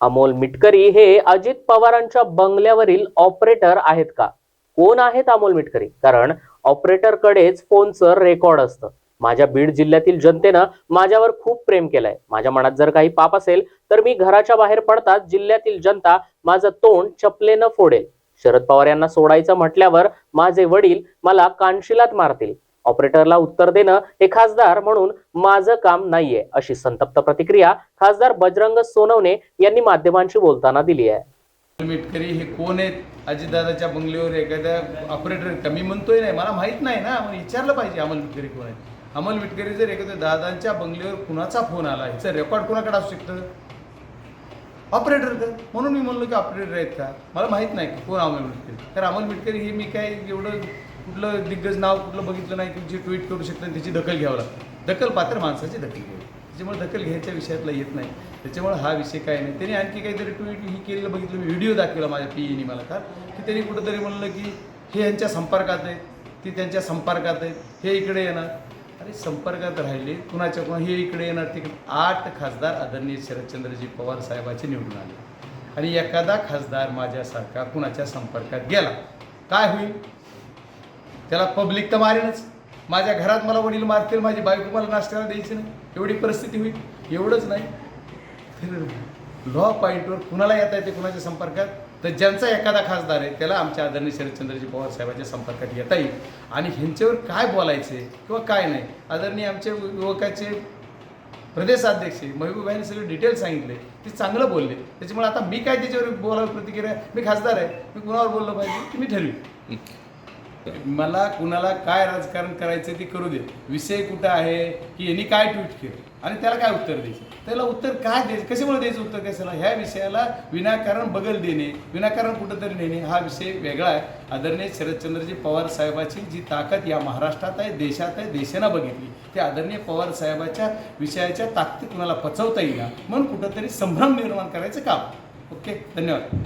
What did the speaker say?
अमोल मिटकरी हे अजित पवारांच्या बंगल्यावरील ऑपरेटर आहेत का? कोण आहेत अमोल मिटकरी? कारण ऑपरेटरकडेच फोनचं रेकॉर्ड असतं. माझ्या बीड जिल्ह्यातील जनतेनं माझ्यावर खूप प्रेम केलंय. माझ्या मनात जर काही पाप असेल तर मी घराच्या बाहेर पडताच जिल्ह्यातील जनता माझं तोंड चपलेनं फोडेल. शरद पवार यांना सोडायचं म्हटल्यावर माझे वडील मला कानशिलात मारतील. ऑपरेटरला उत्तर देणं हे खासदार म्हणून माझं काम नाहीये अशी संतप्त प्रतिक्रिया खासदार बजरंग सोनवणे यांनी माध्यमांशी बोलताना दिली आहे. मिटकरी हे कोण आहेत? अजितदादाच्या बंगल्यावर एखाद्या ऑपरेटर का? मी म्हणतोय नाही मला माहीत नाही ना मग विचारलं पाहिजे अमल मिटकरी कोण आहे अमल मिटकरी जर एखाद्या दादांच्या बंगल्यावर कुणाचा फोन आला याचं रेकॉर्ड कुणाकडे असू शकतं? ऑपरेटर का? म्हणून मी म्हणलो की ऑपरेटर आहेत का? मला माहीत नाही कोण अमल मिटकरी? तर अमल मिटकरी हे मी काय एवढं कुठलं दिग्गज नाव कुठलं बघितलं नाही की जे ट्विट करू शकतं आणि त्याची दखल घ्यावं लागतं. दखल पात्र माणसाची दखल घ्यावी. त्याच्यामुळे दखल घ्यायच्या विषयातला येत नाही. त्याच्यामुळे हा विषय काय नाही. त्यांनी आणखी काहीतरी ट्विट ही केलेलं बघितलं. मी व्हिडिओ दाखवला माझ्या पीईनी मला का की त्यांनी कुठंतरी म्हणलं की हे यांच्या संपर्कात आहे ती त्यांच्या संपर्कात आहे हे इकडे येणार. अरे संपर्कात राहिले कुणाच्या कुणा हे इकडे येणार तिकडे. आठ खासदार आदरणीय शरदचंद्रजी पवार साहेबाचे निवडून आले. आणि एखादा खासदार माझ्यासारखा कुणाच्या संपर्कात गेला काय होईल? त्याला पब्लिक तर मारेनच. माझ्या घरात मला वडील मारतील माझी बायको मला नाश्त्याला द्यायची नाही. एवढी परिस्थिती होईल. एवढंच नाही. लॉ पॉईंटवर कुणाला येता येते कुणाच्या संपर्कात? तर ज्यांचा एखादा खासदार आहे त्याला आमच्या आदरणीय शरदचंद्रजी पवार साहेबांच्या संपर्कात येता येईल. आणि ह्यांच्यावर काय बोलायचे किंवा काय नाही? आदरणीय आमच्या युवकाचे प्रदेशाध्यक्ष महबूबाईने सगळे डिटेल सांगितले. ते चांगलं बोलले. त्याच्यामुळे आता मी काय त्याच्यावर बोलावं प्रतिक्रिया? मी खासदार आहे. मी कुणावर बोललं पाहिजे? ते मी ठरवी. मला कुणाला काय राजकारण करायचं ते करू दे. विषय कुठं आहे की यांनी काय ट्विट केलं? आणि त्याला काय उत्तर द्यायचं? त्याला उत्तर काय द्यायचं? कशामुळे द्यायचं उत्तर कशाला? ह्या विषयाला विनाकारण बगल देणे विनाकारण कुठंतरी नेणे हा विषय वेगळा आहे. आदरणीय शरदचंद्रजी पवार साहेबाची जी ताकद या महाराष्ट्रात आहे देशात आहे देशानं बघितली ते आदरणीय पवार साहेबाच्या विषयाच्या ताकदी कुणाला पचवता येईल म्हणून कुठंतरी संभ्रम निर्माण करायचं काम. ओके धन्यवाद.